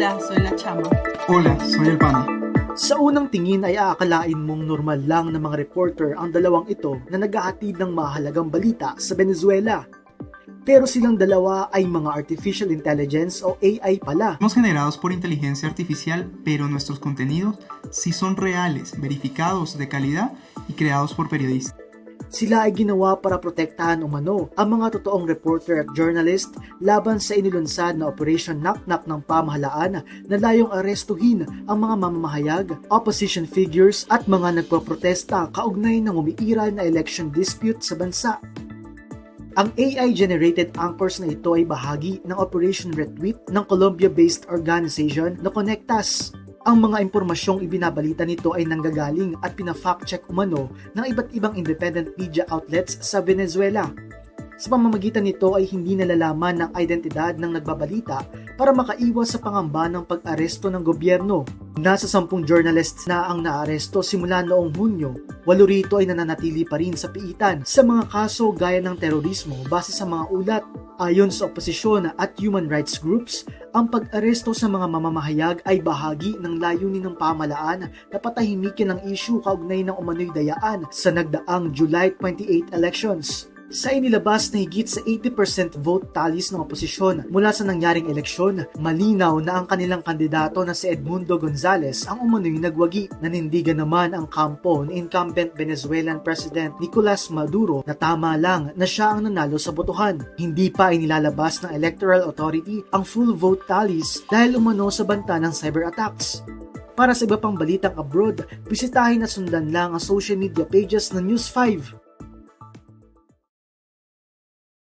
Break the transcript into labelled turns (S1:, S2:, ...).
S1: Hola, soy la chama.
S2: Hola, soy el pana.
S3: Sa unang tingin ay aakalain mong normal lang na mga reporter ang dalawang ito na naghahatid ng mahalagang balita sa Venezuela. Pero silang dalawa ay mga artificial intelligence o AI pala.
S2: Somos generados por inteligencia artificial, pero nuestros contenidos sí son reales, verificados de calidad y creados por periodistas.
S3: Sila ay ginawa para protektahan umano ang mga totoong reporter at journalist laban sa inilunsad na Operation Knock-Knock ng pamahalaan na layong arestuhin ang mga mamamahayag, opposition figures at mga nagpoprotesta kaugnay ng umiiral na election dispute sa bansa. Ang AI-generated anchors na ito ay bahagi ng Operation Retweet ng Colombia-based organization na Connectas. Ang mga impormasyong ibinabalita nito ay nanggagaling at pina-fact-check umano ng iba't ibang independent media outlets sa Venezuela. Sa pamamagitan nito ay hindi nalalaman ng identidad ng nagbabalita para makaiwas sa pangamba ng pag-aresto ng gobyerno. Nasa sampung journalists na ang naaresto simula noong Hunyo. Walo rito ay nananatili pa rin sa piitan sa mga kaso gaya ng terorismo base sa mga ulat. Ayon sa oposisyon at human rights groups, ang pag-aresto sa mga mamamahayag ay bahagi ng layunin ng pamalaan na patahimikin ang issue kaugnay ng umano'y dayaan sa nagdaang July 28 elections. Sa inilabas na higit sa 80% vote tallies ng oposisyon mula sa nangyaring eleksyon, malinaw na ang kanilang kandidato na si Edmundo Gonzales ang umano'y nagwagi. Nanindigan naman ang kampo ni incumbent Venezuelan President Nicolas Maduro na tama lang na siya ang nanalo sa botohan. Hindi pa inilalabas ng Electoral Authority ang full vote tallies dahil umano sa banta ng cyber attacks. Para sa iba pang balitang abroad, bisitahin at sundan lang ang social media pages ng News 5.